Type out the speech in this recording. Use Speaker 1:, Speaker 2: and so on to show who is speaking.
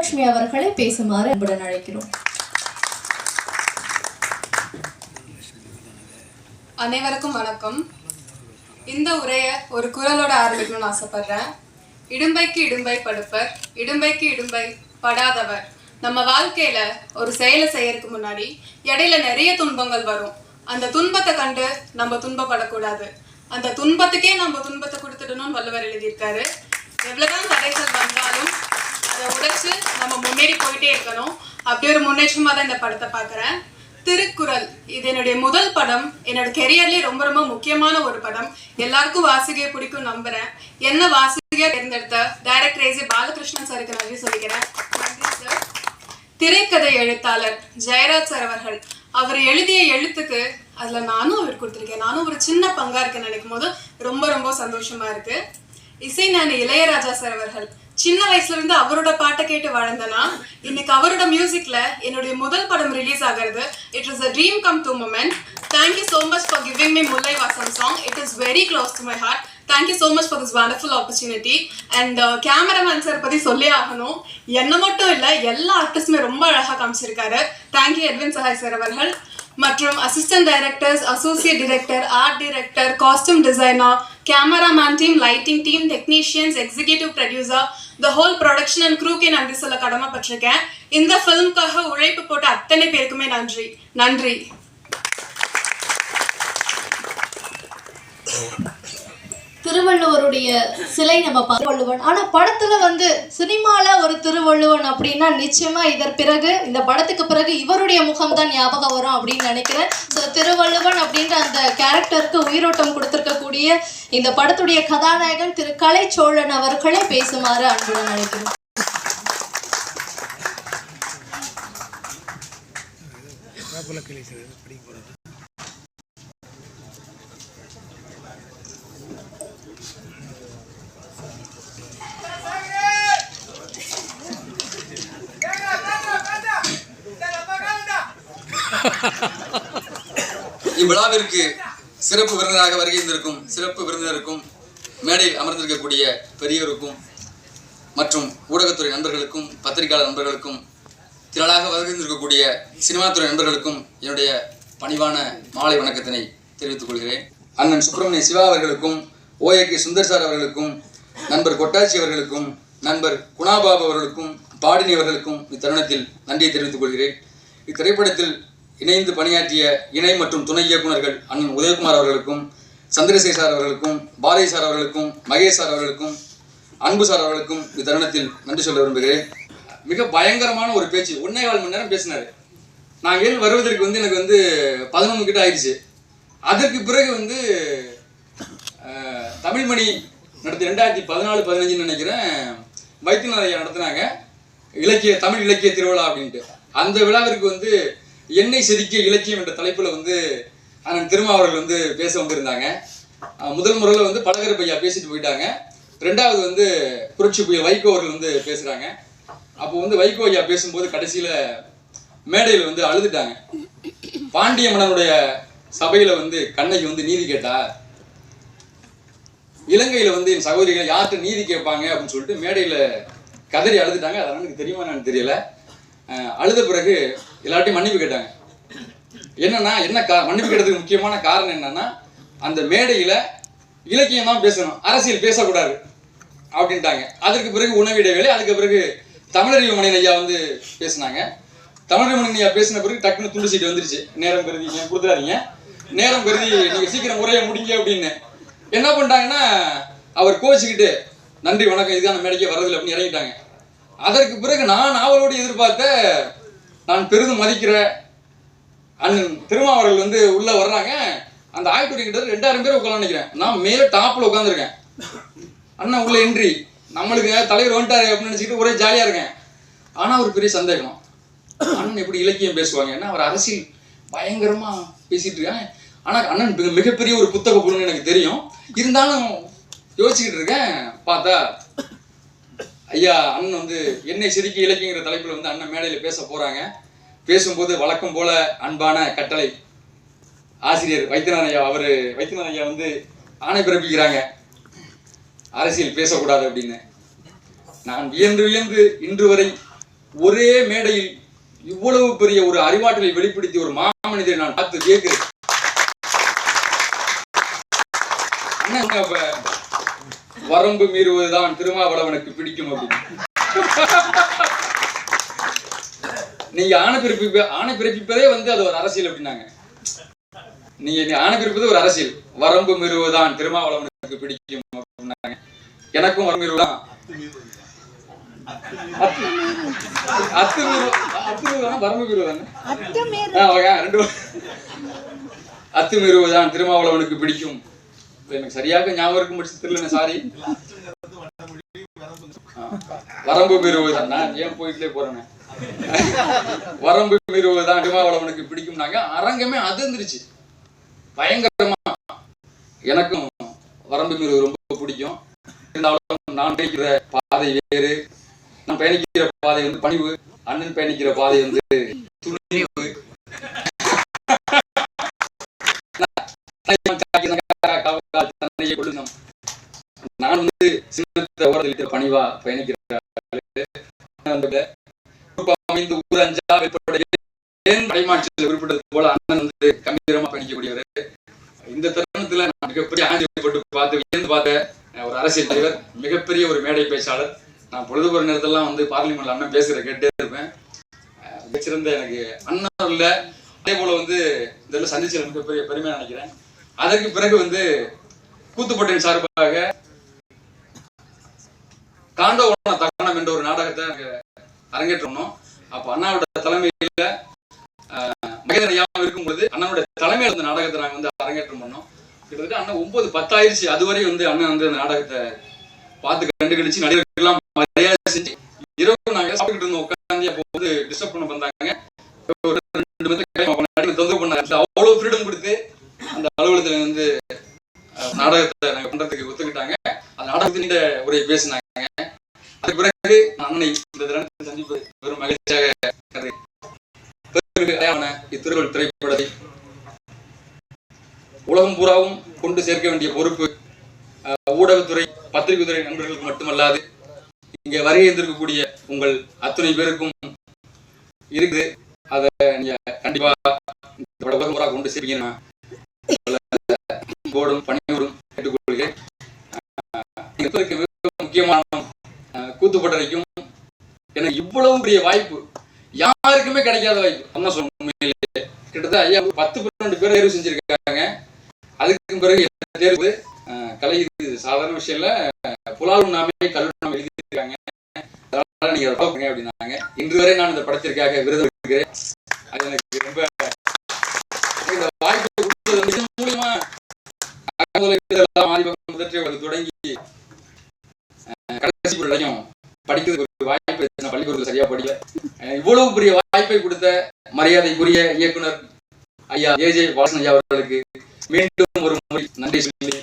Speaker 1: லட்சுமி அவர்களை பேசுமாறு அன்புடன் அழைக்கிறோம்.
Speaker 2: அனைவருக்கும் வணக்கம். இந்த உரையை ஒரு குரலோட ஆரம்பிக்கணும்னு ஆசைப்படுறேன். இடும்பைக்கு இடும்பை படுப்பர் இடும்பைக்கு இடும்பை படாதவர். நம்ம வாழ்க்கையில ஒரு செயலை செய்யறதுக்கு முன்னாடி இடையில நிறைய துன்பங்கள் வரும். அந்த துன்பத்தை கண்டு நம்ம துன்பப்படக்கூடாது. அந்த துன்பத்துக்கே நம்ம துன்பத்தை கொடுத்துடணும்னு வள்ளுவர் எழுதியிருக்காரு. எவ்வளவுதான் தடைகள் வந்தாலும் அதை உடைச்சு நம்ம முன்னேறி போயிட்டே இருக்கணும். அப்படி ஒரு முன்னேற்றமாக தான் இந்த படத்தை பார்க்குறேன். திருக்குறள் இது என்னுடைய முதல் படம். என்னோட கெரியர்லேயே ரொம்ப ரொம்ப முக்கியமான ஒரு படம். எல்லாருக்கும் வாசிகையை பிடிக்கும் நம்புறேன். என்ன வாசிகையா தேர்ந்தெடுத்த டைரக்டர் ஏஜி பாலகிருஷ்ணன் சாருக்கு நன்றி சொல்லிக்கிறேன். நன்றி சார் திரைக்கதை எழுத்தாளர் ஜெயராஜ் சார் அவர்கள். அவர் எழுதிய எழுத்துக்கு அதுல நானும் அவர் கொடுத்துருக்கேன். நானும் ஒரு சின்ன பங்கா இருக்கேன் நினைக்கும் போது ரொம்ப ரொம்ப சந்தோஷமா இருக்கு. இசை நான் இளையராஜா சார் அவர்கள். சின்ன வயசுல இருந்து அவரோட பாட்டை கேட்டு வளர்ந்தனா இன்னைக்கு அவரோட மியூசிக்ல என்னுடைய முதல் படம் ரிலீஸ் ஆகிறது. It is a dream come to moment thank you so much for giving me Mullai Vaasam song it is very close to my heart thank you so much for this wonderful opportunity and cameraman sir பத்தி சொல்லி ஆகணும். என்ன மட்டும் இல்லை எல்லா ஆர்டிஸ்டுமே ரொம்ப அழகாக காமிச்சிருக்காரு. Thank you Edwin Sahai sir அவர்கள். மற்றும் assistant directors associate director art director costume designer cameraman team lighting team technicians executive producer the whole production and க்ரூக்கே நன்றி சொல்ல கடமைப்பட்டிருக்கேன். இந்த ஃபிலிம்காக உழைப்பு போட்ட அத்தனை பேருக்குமே நன்றி. நன்றி.
Speaker 1: Oh, திருவள்ளுவருடைய சிலை நம்ம திருவள்ளுவன் ஆனா படத்துல வந்து சினிமால ஒரு திருவள்ளுவன் அப்படின்னா நிச்சயமா இதற்கு பிறகு இந்த படத்துக்கு பிறகு இவருடைய முகம் தான் ஞாபகம் வரும் அப்படின்னு நினைக்கிறேன். ஸோ திருவள்ளுவன் அப்படின்ற அந்த கேரக்டருக்கு உயிரோட்டம் கொடுத்திருக்கக்கூடிய இந்த படத்துடைய கதாநாயகன் திரு கலை சோழன் அவர்களை பேசுமாறு அன்புடன் அழைக்கிறோம்.
Speaker 3: இவ்விழாவிற்கு சிறப்பு விருந்தினராக வருகின்றிருக்கும் சிறப்பு விருந்தினருக்கும் மேடையில் அமர்ந்திருக்கக்கூடிய பெரியோருக்கும் மற்றும் ஊடகத்துறை நண்பர்களுக்கும் பத்திரிகையாளர் நண்பர்களுக்கும் திரளாக வருகின்றிருக்கக்கூடிய சினிமாத்துறை நண்பர்களுக்கும் என்னுடைய பணிவான மாலை வணக்கத்தினை தெரிவித்துக் கொள்கிறேன். அண்ணன் சுப்பிரமணிய சிவா அவர்களுக்கும் ஓஏகே சுந்தர் சார் அவர்களுக்கும் நண்பர் கொட்டாச்சி அவர்களுக்கும் நண்பர் குணாபாபு அவர்களுக்கும் பாடினி அவர்களுக்கும் இத்தருணத்தில் நன்றியை தெரிவித்துக் கொள்கிறேன். இத்திரைப்படத்தில் இணைந்து பணியாற்றிய இணை மற்றும் துணை இயக்குனர்கள் அண்ணன் உதயகுமார் அவர்களுக்கும் சந்திரசேகர் சார் அவர்களுக்கும் பாரதி சார் அவர்களுக்கும் மகேஷ் சார் அவர்களுக்கும் அன்பு சார் அவர்களுக்கும் இத்தருணத்தில் நன்றி சொல்ல விரும்புகிறேன். மிக பயங்கரமான ஒரு பேச்சு. ஒன்னே கால் மணி நேரம் பேசினாரு. நான் ஏழு வருவதற்கு வந்து எனக்கு வந்து பதினொன்று கிட்ட ஆயிடுச்சு. அதற்கு பிறகு வந்து தமிழ்மணி நடத்தி ரெண்டாயிரத்தி பதினாலு பதினஞ்சுன்னு நினைக்கிறேன் வைத்தியநாத ஐயா நடத்துனாங்க. இலக்கிய தமிழ் இலக்கிய திருவிழா அப்படின்ட்டு. அந்த விழாவிற்கு வந்து எண்ணெய் செதுக்கிய இலக்கியம் என்ற தலைப்பில் வந்து அண்ணன் திருமாவர்கள் வந்து பேச வந்திருந்தாங்க. முதல் முறையில் வந்து பழகர் பையா பேசிட்டு போயிட்டாங்க. ரெண்டாவது வந்து புரட்சி புயல் வைகோ அவர்கள் வந்து பேசுகிறாங்க அப்போ வந்து வைகோ ஐயா பேசும்போது கடைசியில் மேடையில் வந்து அழுதுட்டாங்க. பாண்டிய மன்னனுடைய சபையில் வந்து கண்ணகி வந்து நீதி கேட்டா இலங்கையில வந்து என் சகோதரிகள் யார்கிட்ட நீதி கேட்பாங்க அப்படின்னு சொல்லிட்டு மேடையில கதறி அழுதுட்டாங்க. அதெல்லாம் எனக்கு தெரியுமா என்னன்னு தெரியல. அழுத பிறகு எல்லார்ட்டையும் மன்னிப்பு கேட்டாங்க. என்னன்னா என்ன கா மன்னிப்பு கேட்டதுக்கு முக்கியமான காரணம் என்னன்னா அந்த மேடையில இலக்கியம் தான் பேசணும். அரசியல் பேசக்கூடாது அப்படின்ட்டாங்க. அதற்கு பிறகு உணவு இடைவேளை அதுக்கு பிறகு தமிழறிவு மணியன் ஐயா வந்து பேசினாங்க. தமிழறிவு மணியன் ஐயா பேசின பிறகு டக்குன்னு துண்டு சீட்டு வந்துருச்சு. நேரம் கருதி கொடுத்துடாதீங்க. நேரம் கருதி நீங்க சீக்கிரம் உரையை முடிங்க அப்படின்னு. என்ன பண்ணிட்டாங்கன்னா அவர் கோச்சிக்கிட்டு நன்றி வணக்கம் இதுதான் மேடைக்கே வர்றதில்லை அப்படின்னு இறங்கிட்டாங்க. அதற்கு பிறகு நான் நாவலோடு எதிர்பார்த்த நான் பெரிதும் மதிக்கிற அண்ணன் திருமாவர்கள் வந்து உள்ளே வர்றாங்க. அந்த ஆய்வுத்துறை கிட்ட ரெண்டாயிரம் பேர் உட்காந்து நினைக்கிறேன். நான் மேலே டாப்பில் உட்காந்துருக்கேன் அண்ணன் உள்ள என்ட்ரி நம்மளுக்கு தலைவர் வந்துட்டாரு அப்படின்னு நினச்சிக்கிட்டு ஒரே ஜாலியாக இருக்கேன். ஆனால் ஒரு பெரிய சந்தேகம். அண்ணன் எப்படி இலக்கியம் பேசுவாங்க? ஏன்னா அவர் அரசியல் பயங்கரமாக பேசிகிட்டு இருக்காங்க ஆனால் அண்ணன் மிக- மிகப்பெரிய ஒரு புத்தக பொருள்னு எனக்கு தெரியும். இருந்தாலும் யோசிச்சுக்கிட்டு இருக்கேன். பார்த்தா ஐயா அண்ணன் வந்து என்னை செதுக்கி இலக்கியங்கிற தலைப்பில் வந்து அண்ணன் மேடையில் பேச போகிறாங்க பேசும்போது வழக்கம் போல அன்பான கட்டளை. ஆசிரியர் வைத்தியநாதன் ஐயா அவரு வைத்தியநாதன் ஐயா வந்து ஆணை பிறப்பிக்கிறாங்க. அரசியல் பேசக்கூடாது அப்படின்னு. நான் வியந்து வியந்து இன்று வரை ஒரே மேடையில் இவ்வளவு பெரிய ஒரு அறிவாற்றலை வெளிப்படுத்தி ஒரு மாமனிதரை நான் பார்த்து கேட்கிறேன் அண்ணன் அப்ப வரம்பு மீறுவதுதான் திருமாவளவனுக்கு பிடிக்கும் அப்படின்னு. நீங்க ஆணை பிறப்பிப்ப ஆணை பிறப்பிப்பதே வந்து அது ஒரு அரசியல் அப்படின்னாங்க. நீங்க நீ ஆணை பிறப்பது ஒரு அரசியல். வரம்பு மீறுவதுதான் திருமாவளவனுக்கு பிடிக்கும் அப்படின்னாங்க. எனக்கும் வரம்பு மீறுவதான் வரம்பு மீறுவதானே ஆ, ஓகே, ரெண்டு வ- அத்துமீறுவதுதான் திருமாவளவனுக்கு பிடிக்கும். இப்ப எனக்கு சரியாக ஞாபகம் இருக்க முடிச்சு தெரியல சாரி வரம்பு மீறுவதுதான். நான் ஏன் போயிட்டே போறேன்னு வரம்பு மீறுவதுதான் அடிமாவளவனுக்கு பிடிக்கும்னாங்க. அரங்கமே அதிர்ந்துருச்சு. பயங்கரமா. எனக்கும் வரம்பு மீறுவது ரொம்ப பிடிக்கும். இருந்தாலும் நான் பயணிக்கிற பாதை வேறு. நான் பயணிக்கிற பாதை வந்து பணிவு. அண்ணன் பயணிக்கிற பாதை வந்து துணிவு தன்னையே கொள்ளும் நான் வந்து சின்னத்தை பணிவா பயணிக்கிற அமைந்து படைமாட்சியில் குறிப்பிட்டது போல அண்ணன் வந்து கம்பீரமா பயணிக்கக்கூடியவர். இந்த தருணத்துல நான் மிகப்பெரிய ஆச்சரியப்பட்டு பார்த்து வியந்து பார்த்த ஒரு அரசியல் தலைவர் மிகப்பெரிய ஒரு மேடை பேச்சாளர். நான் பொழுதுபோற நேரத்தெல்லாம் வந்து பார்லிமெண்ட்ல அண்ணன் பேசுற கேட்டே இருப்பேன். அஹ், எனக்கு அண்ணன் இல்ல. அதே போல வந்து இதெல்லாம் சந்திச்சது மிகப்பெரிய பெருமையாக நினைக்கிறேன். அதற்கு பிறகு வந்து கூத்துப்பட்டின் சார்பாக தாண்டவன தகனம் என்ற ஒரு நாடகத்தை அரங்கேற்றணும். அப்ப அண்ணாவோட தலைமையில அஹ், இருக்கும் பொழுது அண்ணனோட தலைமையில அந்த நாடகத்தை நாங்க வந்து அரங்கேற்றம் பண்ணோம். கிட்டத்தட்ட அண்ணன் ஒன்பது பத்தாயிருச்சு அதுவரை வந்து அண்ணன் வந்து அந்த நாடகத்தை பார்த்து கண்டுகளிச்சு நடிகர்கள்லாம் மரியாதை செஞ்சு இரவு நாங்க சாப்பிட்டுட்டு இருந்தோம். உட்காந்து அப்போ வந்து டிஸ்டர்ப் பண்ண வந்தாங்க. ஒரு ரெண்டு மணி தொந்தரவு பண்ணாங்க. அவ்வளவு ஃப்ரீடம் கொடுத்து அந்த அலுவலகத்துல வந்து நாடகத்தை நாங்க பண்றதுக்கு ஒத்துக்கிட்டாங்க. அந்த நாடகத்தின் உரையை பேசினாங்க. அதுக்கு பிறகு அண்ணனை இந்த தினத்தில் சந்திப்பது பெரும் மகிழ்ச்சியாக கருது. திரைப்படத்தை உலகம் பூராவும் கொண்டு சேர்க்க வேண்டிய பொறுப்பு ஊடகத்துறை பத்திரிகை துறை நண்பர்களுக்கு மட்டுமல்லாது இங்கே வருகை இருந்திருக்கக்கூடிய உங்கள் அத்துணை பேருக்கும் இருக்குது. அதை நீங்க கண்டிப்பா உலகம் பூரா கொண்டு சேர்ப்பீங்கன்னா போடும் பணியோடும் கேட்டுக்கொள்கிறேன். முக்கியமான கூத்துப்பட்டறைக்கும் எனக்கு இவ்வளவு பெரிய வாய்ப்பு. யாருக்குமே கிடைக்காத வாய்ப்பு. அண்ணா சொல்ல உண்மையிலேயே கிட்டத்தட்ட ஐயா பத்து பன்னெண்டு பேர் தேர்வு செஞ்சிருக்காங்க. அதுக்கு பிறகு என்ன தேர்வு கலை இது சாதாரண விஷயம் இல்ல புலால் நாமே கல்வி எழுதியிருக்காங்க. அதனால நீங்க பார்ப்பீங்க அப்படின்னாங்க. இன்று வரை நான் இந்த படத்திற்காக விருது எடுக்கிறேன் அது எனக்கு ரொம்ப இந்த வாய்ப்பு மூலியமா முதற்றி தொடங்கி கடைசி வரையும் படிக்கிறதுக்கு ஒரு வாய்ப்பு நான் பள்ளிக்கூடத்தில் சரியா படிக்கல. இவ்வளவு பெரிய வாய்ப்பை கொடுத்த மரியாதைக்குரிய இயக்குனர் ஐயா ஏஜே வாசன் ஐயா அவர்களுக்கு மீண்டும் ஒரு முறை நன்றி சொல்லி